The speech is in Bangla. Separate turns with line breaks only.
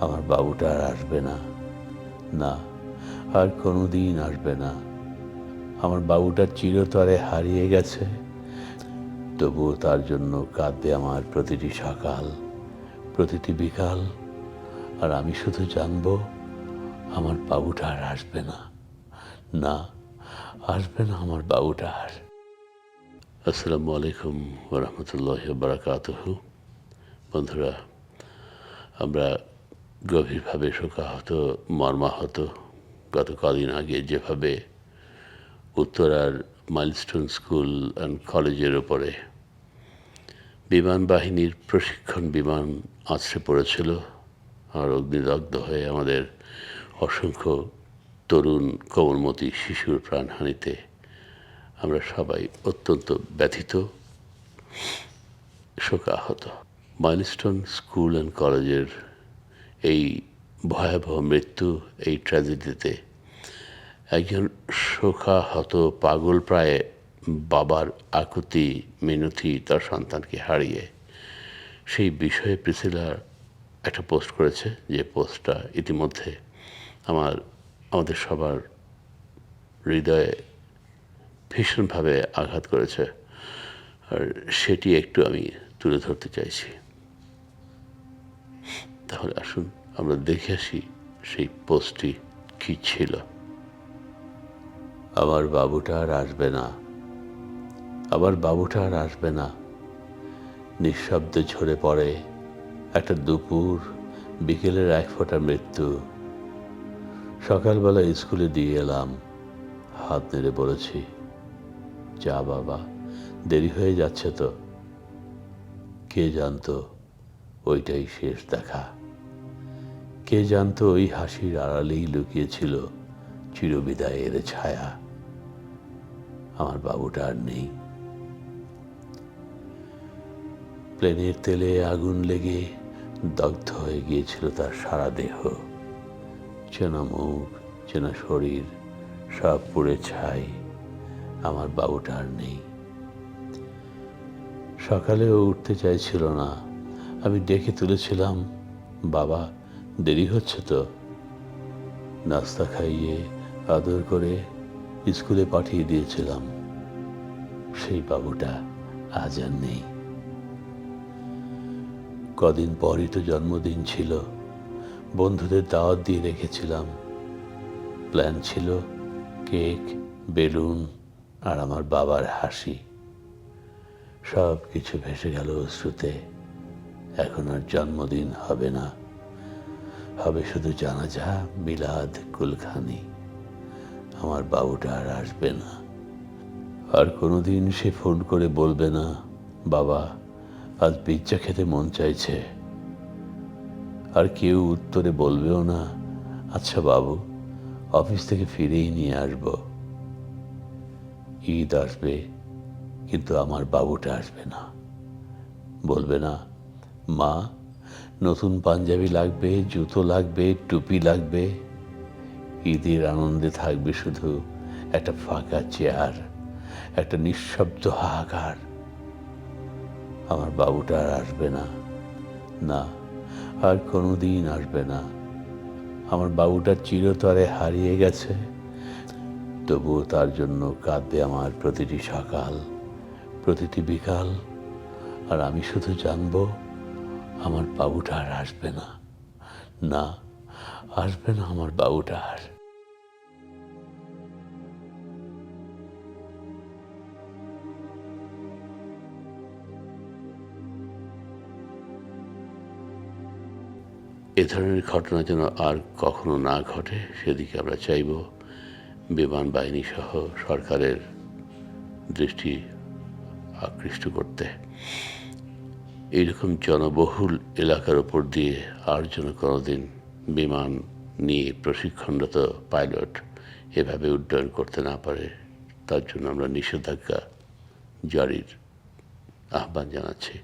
আমার বাবুটা আর আসবে না। না, আর কোনো দিন আসবে না। আমার বাবুটা চিরতরে হারিয়ে গেছে। তবুও তার জন্য কাঁদবে আমার প্রতিটি সকাল, প্রতিটি বিকাল। আর আমি শুধু জানব, আমার বাবুটা আর আসবে না। না, আসবে না আমার বাবুটা আর। আসসালামু আলাইকুম ওরহমতুল্লাহ বারাকাতহ। বন্ধুরা, আমরা গভীরভাবে শোকাহত, মর্মাহত গত কদিন আগে যেভাবে উত্তরার মাইলস্টোন স্কুল অ্যান্ড কলেজের ওপরে বিমান বাহিনীর প্রশিক্ষণ বিমান আছড়ে পড়েছিল আর অগ্নিদগ্ধ হয়ে আমাদের অসংখ্য তরুণ কোমলমতি শিশুর প্রাণহানিতে আমরা সবাই অত্যন্ত ব্যথিত, শোকাহত। মাইলস্টোন স্কুল অ্যান্ড কলেজের এই ভয়াবহ মৃত্যু এই ট্র্যাজেডিতে একজন শোকাহত পাগল প্রায় বাবার আকুতি, মিনতি তার সন্তানকে হারিয়ে। সেই বিষয়ে প্রিসিলার একটা পোস্ট করেছে, যে পোস্টটা ইতিমধ্যে আমার, আমাদের সবার হৃদয়ে ভীষণভাবে আঘাত করেছে। আর সেটি একটু আমি তুলে ধরতে চাইছি। তাহলে আসুন। আমরা দেখে আসি সেই পোস্টটি কী ছিল। আমার বাবুটা আর আসবে না। আমার বাবুটা আর আসবে না। নিঃশব্দে ঝরে পড়ে একটা দুপুর, বিকেলের এক ফোঁটা মৃত্যু। সকালবেলা স্কুলে দিয়ে এলাম। হাত নেড়ে বলেছি, যা বাবা, দেরি হয়ে যাচ্ছে তো। কে জানতো, ওইটাই শেষ দেখা। কে জানতো ওই হাসির আড়ালেই লুকিয়েছিল চিরবিদায়ের ছায়া? আমার বাবুটা আর নেই। প্লেনের তেলে আগুন লেগে দগ্ধ হয়ে গিয়েছিল তার সারা দেহ। চেনা মুখ, চেনা শরীর, সব পুড়ে ছাই। আমার বাবুটা আর নেই। সকালেও উঠতে চাইছিল না। আমি ডেকে তুলেছিলাম, বাবা দেরি হচ্ছে তো? নাস্তা খাইয়ে আদর করে স্কুলে পাঠিয়ে দিয়েছিলাম। সেই বাবুটা আজ আর নেই। কদিন পরই তো জন্মদিন ছিল। বন্ধুদের দাওয়াত দিয়ে রেখেছিলাম। প্ল্যান ছিল কেক, বেলুন আর আমার বাবার হাসি। সব কিছু ভেসে গেল অশ্রুতে। এখন আর জন্মদিন হবে না। হবে শুধু জানাজা, মিলাদ, কুলখানি। আমার বাবুটা আর আসবে না। আর কোনোদিন সে ফোন করে বলবে না, বাবা, আজ পিজ্জা খেতে মন চাইছে। আর কেউ উত্তরে বলবেও না আচ্ছা বাবু, অফিস থেকে ফিরেই নিয়ে আসব। ঈদ আসবে, কিন্তু আমার বাবুটা আসবে না। বলবে না, মা নতুন পাঞ্জাবি লাগবে, জুতো লাগবে, টুপি লাগবে। ঈদের আনন্দে থাকবে শুধু একটা ফাঁকা চেয়ার, একটা নিঃশব্দ হাহাকার। আমার বাবুটা আর আসবে না। না, আর কোনো দিন আসবে না। আমার বাবুটা চিরতরে হারিয়ে গেছে। তবুও তার জন্য কাঁদবে আমার প্রতিটি সকাল, প্রতিটি বিকাল। আর আমি শুধু জানব আমার বাবুটা আর আসবে না। না, আসবে না আমার বাবুটা আর। এ ধরনের ঘটনা যেন আর কখনো না ঘটে, সেদিকে আমরা চাইব বিমান বাহিনী সহ সরকারের দৃষ্টি আকৃষ্ট করতে। এইরকম জনবহুল এলাকার ওপর দিয়ে আর যেন কোনোদিন বিমান নিয়ে প্রশিক্ষণরত পাইলট এভাবে উড্ডয়ন করতে না পারে, তার জন্য আমরা নিষেধাজ্ঞা জারির আহ্বান জানাচ্ছি।